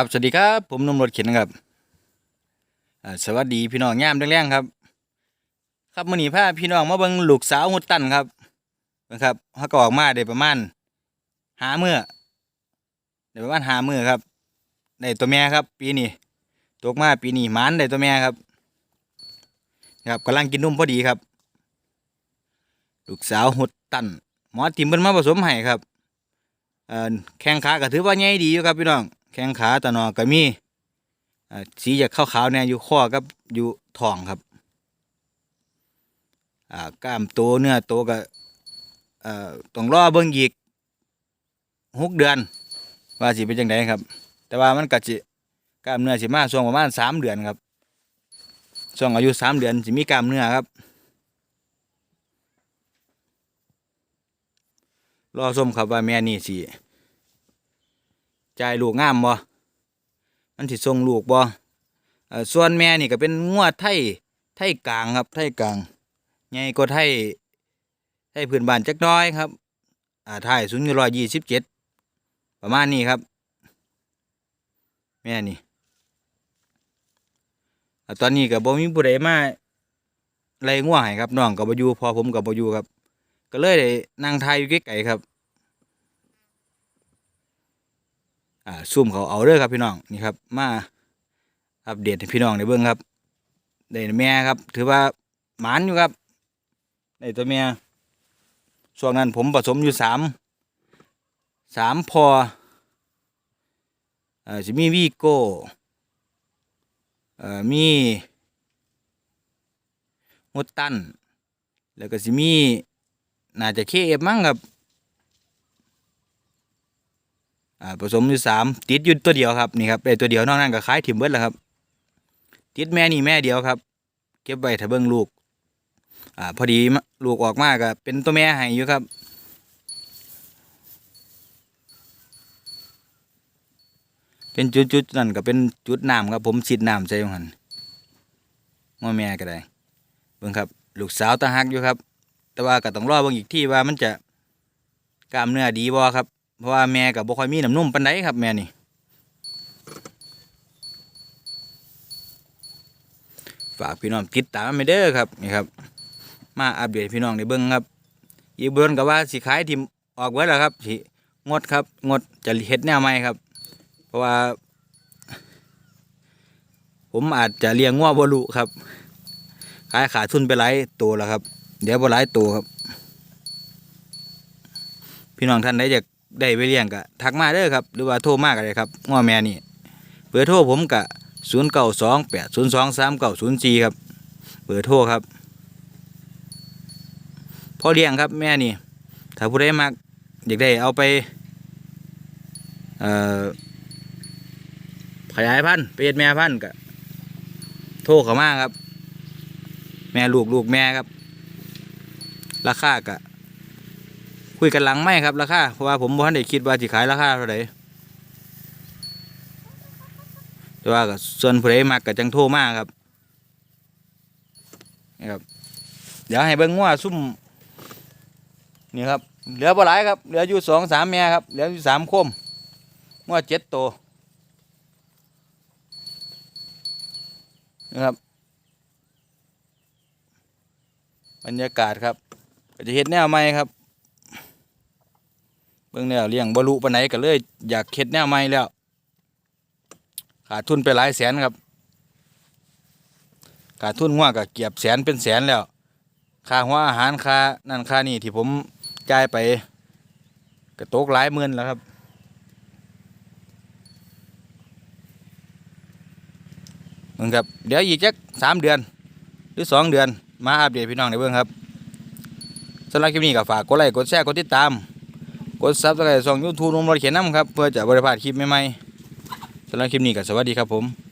ครับสวัสดีครับ ผมนุ่มรถเข็นครับสวัสดีพี่น้องย่ามแรงๆครับ ครับมื้อนี้พาพี่น้องมาเบิ่งลูกสาวหุดตันครับนะครับเขาก็ออกมาได้ประมาณหาเมื้อได้ประมาณหาเมื้อครับได้ตัวแม่ครับ ปีนี้ตกมาปีนี้หมานได้ตัวแม่ครับ ครับกำลังกินนุ่มพอดีครับ ลูกสาวหุดตันหมอติมเพิ่นมาผสมให้ครับแข้งขาก็ถือว่าใหญ่ดีอยู่ครับพี่น้อง แข้งขาตะนอก็มีสีจะขาวๆเนี่ยอยู่ข้อกับอยู่ท้องครับกล้ามโตเนื้อโตก็ต้องรอเบิ่งอีกหกเดือน ว่าสิเป็นจังไดครับ แต่ว่ามันก็สิกล้ามเนื้อสิมาช่วงประมาณสามเดือนครับช่วงอายุสามเดือนสิมีกล้ามเนื้อครับรอชมครับว่าแม่นี่สิ จ่ายลูกงามบ่มันสิส่งลูกบ่ส่วนแม่นี่ก็เป็นงัวไทยไทยกลางครับ ไทยกลางใหญ่กว่าไทยไทยพื้นบ้านจักน้อยครับ อ่าไทยสูงอยู่ร้อยยี่สิบเจ็ดประมาณนี้ครับ แม่นี่ตอนนี้ก็บ่มีผู้ใดมาไล่งัวให้ครับน้องก็บ่อยู่พอผมก็บ่อยู่ครับ ก็เลยได้นั่งทายอยู่ไกลๆครับ อ่าซูมเขาเอาเด้อครับพี่น้องนี่ครับมาอัปเดตให้พี่น้องได้เบิ่งครับได้แม่ครับ ถือว่าหมานอยู่ครับได้ตัวแม่ช่วงนั้นผมผสมอยู่สามสามพอเอ่อจะมีวีโก้เอ่อมีฮุตตัน แล้วก็สิมีน่าจะเคเอฟมั้งครับ อ่าผสมอยู่สามติดอยู่ตัวเดียวครับนี่ครับได้ตัวเดียวนอกนั้นก็ขายถิ่มเบิดแล้วครับ ติดแม่นี่แม่เดียวครับ เก็บไว้ถ้าเบิ่งลูกอ่าพอดีมะลูกออกมากก็เป็นตัวแม่ให้อยู่ครับเป็นจุดๆนั่นก็เป็นจุดน้ำครับผมฉีดน้ำใส่ของหันงอแม่ก็ได้เบิ่งครับลูกสาวตาหักอยู่ครับ แต่ว่าก็ต้องรอเบิ่งอีกที่ว่ามันจะกล้ามเนื้อดีบ่ครับ เพราะว่าแม่กับบ่ค่อยมีน้ำนุ่มปานใดครับแม่นี่ฝากพี่น้องติดตามไปเด้อครับนี่ครับ มาอัปเดตพี่น้องได้เบิ่งครับอีเบิ่นก็ว่าสิขายทิมออกเบิดแล้วครับสิงดครับ งดจะเฮ็ดแนวใหม่ครับ เพราะว่า ผมอาจจะเลี้ยงงัวบ่รู้ครับ ขายขาดทุนไปหลายตัวแล้วครับ เดี๋ยวบ่หลายตัวครับ พี่น้องท่านใดอยาก ได้ไปเลี้ยงก็ทักมาเด้อครับ หรือว่าโทรมาก็ได้ครับง้อแม่นี่เบอร์โทรผมกะศูนย์เก้าสองแปดศูนย์สองสามเก้าศูนย์สี่ครับเบอร์โทรครับพ่อเลี้ยงครับแม่นี่ ถ้าผู้ใดมักอยากได้เอาไปขยายพันธุ์ไปเฮ็ดแม่พันธุ์ก็โทรเขามาครับ แม่ลูกลูกแม่ครับ ราคากะ คุยกันหลังไม่ครับราคาเพราะว่าผมบ่ทันได้คิดว่าสิขายราคาเท่าไหร่แต่ว่าก็ส่วนผู้ใดมักก็จังโทรมากครับนี่ครับ เดี๋ยวให้เบิ่งงัวซุ่มนี่ครับเหลือบ่หลายครับเหลืออยู่สองสามแม่ครับเหลืออยู่สามคมงัวเจ็ดตัวนี่ครับ บรรยากาศครับจะเห็นแนวใหม่ครับ เบิ่งแล้วเลี้ยงบรุปานไหนก็เลย อยากเฮ็ดแนวใหม่แล้ว ขาดทุนไปหลายแสนครับ ขาดทุนหัวก็เกียบแสนเป็นแสนแล้วค่าหัวอาหารค่านั่นค่านี่ที่ผมจ่ายไปก็ตกหลายหมื่นแล้วครับเบิ่งครับ เดี๋ยวอีกจักสามเดือน หรือสองเดือนมาอัปเดตพี่น้องในเบิ่งครับสำหรับคลิปนี้ก็ฝากกดไลค์กดแชร์กดติดตาม กดซับสไครต์ช่องยูทูบนมรถเขียนน้ำครับ เพื่อจะบริพาทคลิปใหม่ๆสำหรับคลิปนี้ก็สวัสดีครับผม